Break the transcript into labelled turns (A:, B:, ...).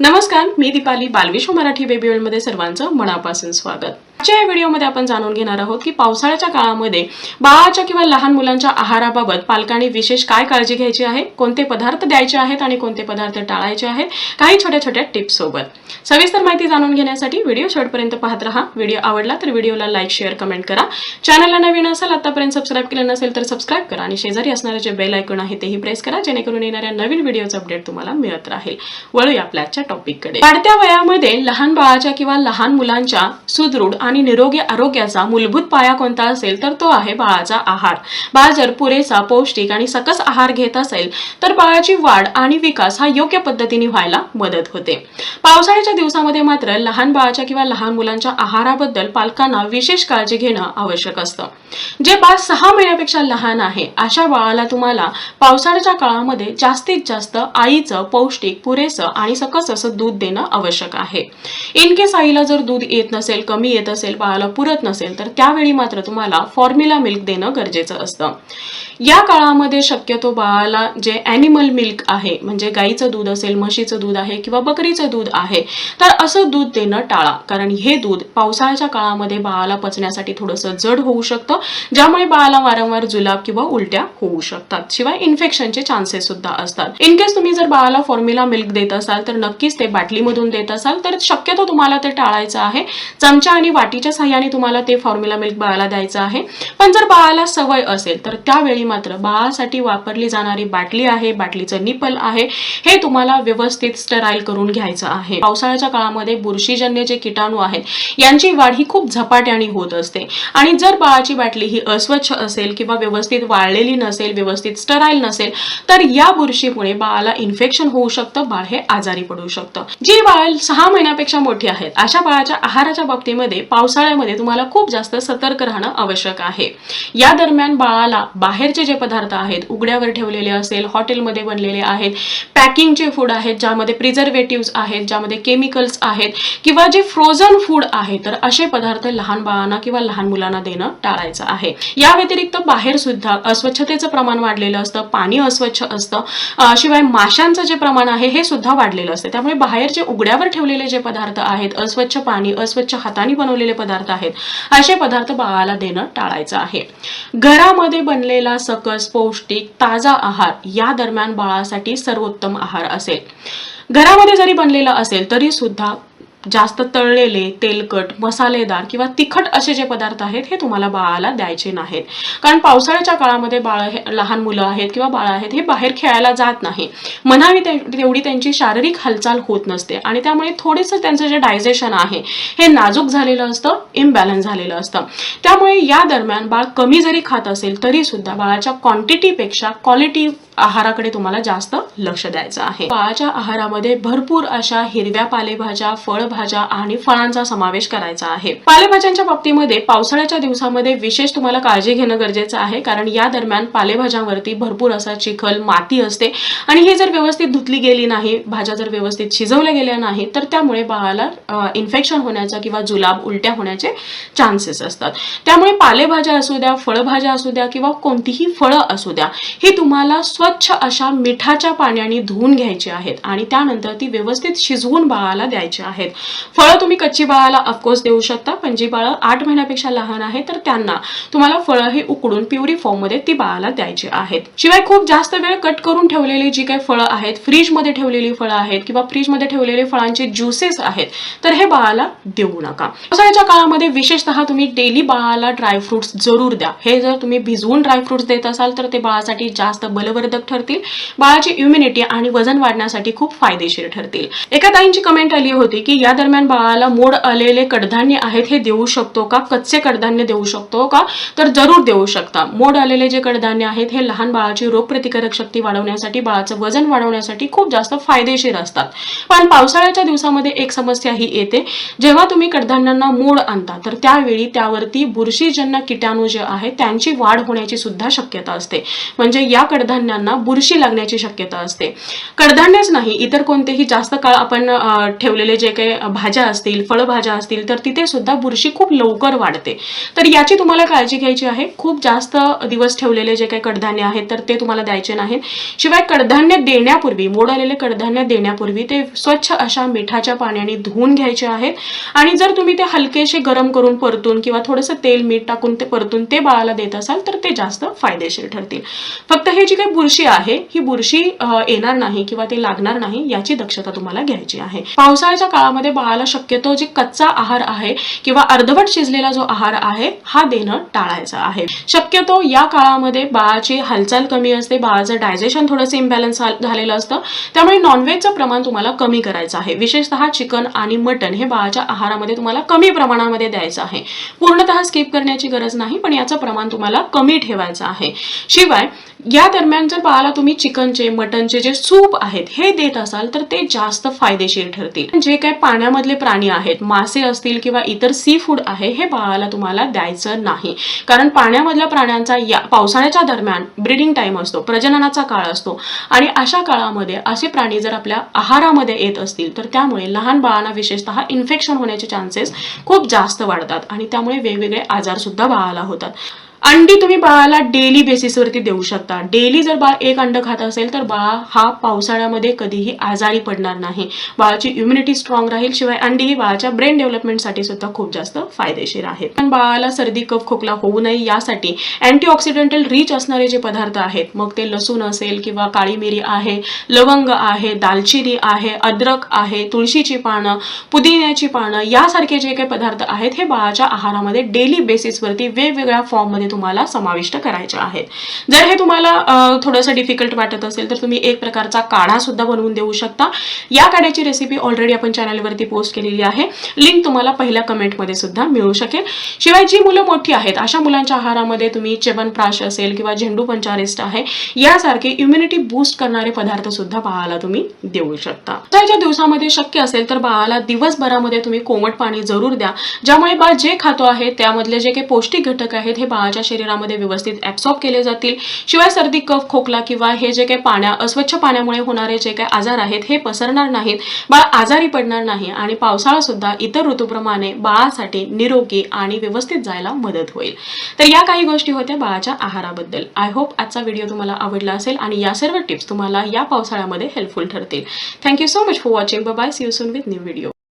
A: नमस्कार मी दीपाली बालविश्व मराठी बेबी सर्वांचं मनापासून स्वागत. आजच्या या व्हिडिओमध्ये आपण जाणून घेणार आहोत की पावसाळ्याच्या काळामध्ये बाळाच्या किंवा लहान मुलांच्या आहाराबाबत पालकांनी विशेष काय काळजी घ्यायची आहे कोणते पदार्थ द्यायचे आहेत आणि कोणते पदार्थ टाळायचे आहेत काही छोट्या छोट्या टिप्स सोबत. सविस्तर माहिती जाणून घेण्यासाठी व्हिडिओ शेवटपर्यंत पाहत राहा. व्हिडिओ आवडला तर व्हिडिओला लाईक शेअर कमेंट करा. चॅनलला नवीन असेल आतापर्यंत सबस्क्राईब केलं नसेल तर सबस्क्राईब करा आणि शेजारी असणारे जे बेल ऐकून आहे तेही प्रेस करा जेणेकरून येणाऱ्या नवीन व्हिडिओचं अपडेट तुम्हाला मिळत राहील. वळूया आपल्या आजच्या टॉपिककडे. वाढत्या वयामध्ये लहान बाळाच्या किंवा लहान मुलांच्या सुदृढ आणि निरोगी आरोग्याचा मूलभूत पाया कोणता असेल तर तो आहे बाळाचा आहार. बाळ जर पुरेसा पौष्टिक आणि सकस आहार घेत असेल तर बाळाची वाढ आणि विकास हा योग्य पद्धतीने व्हायला मदत होते. पावसाळ्याच्या दिवसामध्ये मात्र लहान बाळाच्या किंवा लहान मुलांच्या आहाराबद्दल पालकांना विशेष काळजी घेणं आवश्यक असतं. जे बाळ सहा महिन्यापेक्षा लहान आहे अशा बाळाला तुम्हाला पावसाळ्याच्या काळामध्ये जास्तीत जास्त आईचं पौष्टिक पुरेसं आणि सकस असं दूध देणं आवश्यक आहे. इनकेस आईला जर दूध येत नसेल कमी येत असेल बाळाला पुरत नसेल तर त्यावेळी मात्र तुम्हाला फॉर्म्युला मिल्क देणं गरजेचं असतं. या काळामध्ये शक्यतो बाळाला जे ॲनिमल मिल्क आहे म्हणजे गाईचं दूध असेल म्हशीचं दूध आहे किंवा बकरीचं दूध आहे तर असं दूध देणं टाळा. कारण हे दूध पावसाळ्याच्या काळामध्ये बाळाला पचण्यासाठी थोडंसं जड होऊ शकतं ज्यामुळे बाळाला वारंवार जुलाब किंवा उलट्या होऊ शकतात. शिवाय इन्फेक्शनचे चान्सेस सुद्धा असतात. इन केस तुम्ही जर बाळाला फॉर्म्युला मिल्क देत असाल तर नक्कीच ते बाटलीमधून देत असाल तर शक्यतो तुम्हाला ते टाळायचं आहे. चमचा आणि वाटीच्या साह्याने तुम्हाला ते फॉर्म्युला मिल्क बाळाला द्यायचं आहे. पण जर बाळाला सवय असेल तर त्यावेळी मात्र बाळासाठी वापरली जाणारी बाटली आहे बाटलीचं निपल आहे हे तुम्हाला व्यवस्थित स्टराईल करून घ्यायचं आहे. पावसाळ्याच्या काळामध्ये बुरशीजन्य जे किटाणू आहेत यांची वाढ ही खूप झपाट्याने होत असते. आणि जर बाळाची बाटली ही अस्वच्छ असेल किंवा व्यवस्थित वाळलेली नसेल व्यवस्थित स्टराईल नसेल तर या बुरशीमुळे बाळाला इन्फेक्शन होऊ शकतं बाळ हे आजारी पडू शकतं. जी बाळ सहा महिन्यापेक्षा मोठी आहेत अशा बाळाच्या आहाराच्या बाबतीमध्ये पावसाळ्यामध्ये तुम्हाला खूप जास्त सतर्क राहणं आवश्यक आहे. या दरम्यान बाळाला बाहेरचे जे पदार्थ आहेत उघड्यावर ठेवलेले असेल हॉटेलमध्ये बनलेले आहेत पॅकिंगचे फूड आहेत ज्यामध्ये प्रिझर्वेटिव्ह आहेत ज्यामध्ये केमिकल्स आहेत किंवा जे फ्रोझन फूड आहे तर असे पदार्थ लहान बाळांना किंवा लहान मुलांना देणं टाळायचं आहे. या व्यतिरिक्त बाहेर सुद्धा अस्वच्छतेचं प्रमाण वाढलेलं असतं पाणी अस्वच्छ असतं शिवाय माशांचं जे प्रमाण आहे हे सुद्धा वाढलेलं असतं. त्यामुळे बाहेर जे उघड्यावर ठेवलेले जे पदार्थ आहेत अस्वच्छ पाणी अस्वच्छ हाताने बनवलेले पदार्थ आहेत. असे पदार्थ बाळाला देणं टाळायचं आहे. घरामध्ये बनलेला सकस पौष्टिक ताजा आहार या दरम्यान बाळासाठी सर्वोत्तम आहार असेल. घरामध्ये जरी बनलेला असेल तरी सुद्धा जास्त तळलेले तेलकट मसालेदार किंवा तिखट असे जे पदार्थ आहेत हे तुम्हाला बाळाला द्यायचे नाहीत. कारण पावसाळ्याच्या काळामध्ये बाळ हे लहान मुलं आहेत किंवा बाळ आहेत हे बाहेर खेळायला जात नाही. म्हणावी तेवढी त्यांची शारीरिक हालचाल होत नसते आणि त्यामुळे थोडेसं त्यांचं जे डायजेशन आहे हे नाजूक झालेलं असतं इम्बॅलन्स झालेलं असतं. त्यामुळे या दरम्यान बाळ कमी जरी खात असेल तरी सुद्धा बाळाच्या क्वांटिटीपेक्षा क्वालिटी आहाराकडे तुम्हाला जास्त लक्ष द्यायचं आहे. बाळाच्या आहारामध्ये भरपूर अशा हिरव्या पालेभाज्या फळभाज्या भाज्या आणि फळांचा समावेश करायचा आहे. पालेभाज्यांच्या बाबतीमध्ये पावसाळ्याच्या दिवसामध्ये विशेष तुम्हाला काळजी घेणं गरजेचं आहे कारण या दरम्यान पालेभाज्यांवरती भरपूर असा चिखल माती असते. आणि हे जर व्यवस्थित धुतली गेली नाही भाज्या जर व्यवस्थित शिजवल्या गेल्या नाही तर त्यामुळे बाळाला इन्फेक्शन होण्याचा किंवा जुलाब उलट्या होण्याचे चान्सेस असतात. त्यामुळे पालेभाज्या असू द्या फळभाज्या असू द्या किंवा कोणतीही फळं असू द्या ही तुम्हाला स्वच्छ अशा मिठाच्या पाण्याने धुवून घ्यायची आहेत आणि त्यानंतर ती व्यवस्थित शिजवून बाळाला द्यायची आहेत. फळं तुम्ही कच्ची बाळाला ऑफकोर्स देऊ शकता पण जी बाळं आठ महिन्यापेक्षा लहान आहे तर त्यांना तुम्हाला फळं हे उकडून प्युरी फॉर्ममध्ये ती बाळाला द्यायची आहेत. शिवाय खूप जास्त वेळ कट करून ठेवलेली जी काही फळं आहेत फ्रीजमध्ये ठेवलेली फळं आहेत किंवा फ्रीजमध्ये ठेवलेले फळांचे ज्युसेस आहेत तर हे बाळाला देऊ नका. पावसाळ्याच्या काळामध्ये विशेषतः तुम्ही डेली बाळाला ड्रायफ्रुट्स जरूर द्या. हे जर तुम्ही भिजवून ड्रायफ्रुट्स देत असाल तर ते बाळासाठी जास्त बलवर्धक ठरतील. बाळाची इम्युनिटी आणि वजन वाढण्यासाठी खूप फायदेशीर ठरतील. एका ताईंची कमेंट आली होती की या दरम्यान बाळाला मोड आलेले कडधान्य आहेत हे देऊ शकतो का? कच्चे कडधान्य देऊ शकतो का? तर जरूर देऊ शकता. मोड आलेले जे कडधान्य आहेत हे लहान बाळाची रोगप्रतिकारक शक्ती वाढवण्यासाठी बाळाचं वजन वाढवण्यासाठी खूप जास्त फायदेशीर असतात. पण पावसाळ्याच्या दिवसामध्ये एक समस्या ही येते. जेव्हा तुम्ही कडधान्यांना मोड आणता तर त्यावेळी त्यावरती बुरशीजन्य किटाणू जे आहेत त्यांची वाढ होण्याची सुद्धा शक्यता असते. म्हणजे या कडधान्यांना बुरशी लागण्याची शक्यता असते. कडधान्यच नाही इतर कोणतेही जास्त काळ आपण ठेवलेले जे काही भाज्या असतील फळभाज्या असतील तर तिथे सुद्धा बुरशी खूप लवकर वाढते. तर याची तुम्हाला काळजी घ्यायची आहे. खूप जास्त दिवस ठेवलेले जे काही कडधान्य आहेत तर ते तुम्हाला द्यायचे नाहीत. शिवाय कडधान्य देण्यापूर्वी मोड आलेले कडधान्य देण्यापूर्वी ते स्वच्छ अशा मिठाच्या पाण्याने धुवून घ्यायचे आहेत. आणि जर तुम्ही ते हलकेसे गरम करून परतून किंवा थोडंसं तेल मीठ टाकून ते परतून ते बाळाला देत असाल तर ते जास्त फायदेशीर ठरतील. फक्त हे जी काही बुरशी आहे ही बुरशी येणार नाही किंवा ते लागणार नाही याची दक्षता तुम्हाला घ्यायची आहे. पावसाळ्याच्या काळामध्ये बाळाला शक्यतो जे कच्चा आहार आहे किंवा अर्धवट शिजलेला जो आहार आहे हा देणं टाळायचा आहे. शक्यतो या काळामध्ये बाळाची हालचाल कमी असते बाळाचं डायजेशन थोडंसं इम्बॅलन्स झालेलं असतं. त्यामुळे नॉनव्हेजचं प्रमाण तुम्हाला कमी करायचं आहे. विशेषतः चिकन आणि मटन हे बाळाच्या आहारामध्ये तुम्हाला कमी प्रमाणामध्ये द्यायचं आहे. पूर्णतः स्किप करण्याची गरज नाही पण याचं प्रमाण तुम्हाला कमी ठेवायचं आहे. शिवाय या दरम्यान जर बाळाला तुम्ही चिकनचे मटनचे जे सूप आहेत हे देत असाल तर ते जास्त फायदेशीर ठरतील. जे काय पाण्यामधले प्राणी आहेत मासे असतील किंवा इतर सी फूड आहे हे बाळाला तुम्हाला द्यायचं नाही. कारण पाण्यामधल्या प्राण्यांचा या पावसाळ्याच्या दरम्यान ब्रीडिंग टाइम असतो प्रजननाचा काळ असतो. आणि अशा काळामध्ये असे प्राणी जर आपल्या आहारामध्ये येत असतील तर त्यामुळे लहान बाळांना विशेषतः इन्फेक्शन होण्याचे चान्सेस खूप जास्त वाढतात. आणि त्यामुळे वेगवेगळे आजार सुद्धा बाळाला होतात. अंडी तुम्ही बाळाला डेली बेसिसवरती देऊ शकता. डेली जर बाळ एक अंड खात असेल तर बाळ हा पावसाळ्यामध्ये कधीही आजारी पडणार नाही. बाळाची इम्युनिटी स्ट्रॉंग राहील शिवाय अंडी ही बाळाच्या ब्रेन डेव्हलपमेंटसाठी सुद्धा खूप जास्त फायदेशीर आहे पण बाळाला सर्दी कफ खोकला होऊ नये यासाठी अँटीऑक्सिडेंटल रिच असणारे जे पदार्थ आहेत मग ते लसूण असेल किंवा काळी मिरी आहे लवंग आहे दालचिनी आहे अद्रक आहे तुळशीची पानं पुदिन्याची पानं यासारखे जे काही पदार्थ आहेत हे बाळाच्या आहारामध्ये डेली बेसिसवरती वेगवेगळ्या फॉर्ममध्ये तुम्हाला समाविष्ट करायचे आहेत. जर हे तुम्हाला थोडंसं डिफिकल्ट वाटत असेल तर तुम्ही एक प्रकारचा काढा सुद्धा बनवून देऊ शकता. या काढ्याची रेसिपी ऑलरेडी आपण चॅनलवरती पोस्ट केलेली आहे. लिंक तुम्हाला पहिल्या कमेंटमध्ये सुद्धा मिळू शकेल. शिवाय जी मुलं मोठी आहेत अशा मुलांच्या आहारामध्ये तुम्ही च्यवनप्राश असेल किंवा झेंडू पंचारिस्ट आहे यासारखे इम्युनिटी बूस्ट करणारे पदार्थ सुद्धा बाळाला तुम्ही देऊ शकता. पावसाळ्याच्या दिवसामध्ये शक्य असेल तर बाळाला दिवसभरामध्ये तुम्ही कोमट पाणी जरूर द्या. ज्यामुळे बाळ जे खातो आहे त्यामधले जे काही पौष्टिक घटक आहेत हे बाळाच्या शरीरामध्ये व्यवस्थित ॲब्सॉर्ब केले जातील. शिवाय सर्दी कफ खोकला किंवा हे जे काही पाण्या अस्वच्छ पाण्यामुळे होणारे जे काही आजार आहेत हे पसरणार नाहीत. बाळ आजारी पडणार नाही आणि पावसाळा सुद्धा इतर ऋतूप्रमाणे बाळासाठी निरोगी आणि व्यवस्थित जायला मदत होईल. तर या काही गोष्टी होत्या बाळाच्या आहाराबद्दल. आय होप आजचा व्हिडिओ तुम्हाला आवडला असेल आणि या सर्व टिप्स तुम्हाला या पावसाळ्यामध्ये हेल्पफुल ठरतील. Thank you so much for watching bye see you soon with new video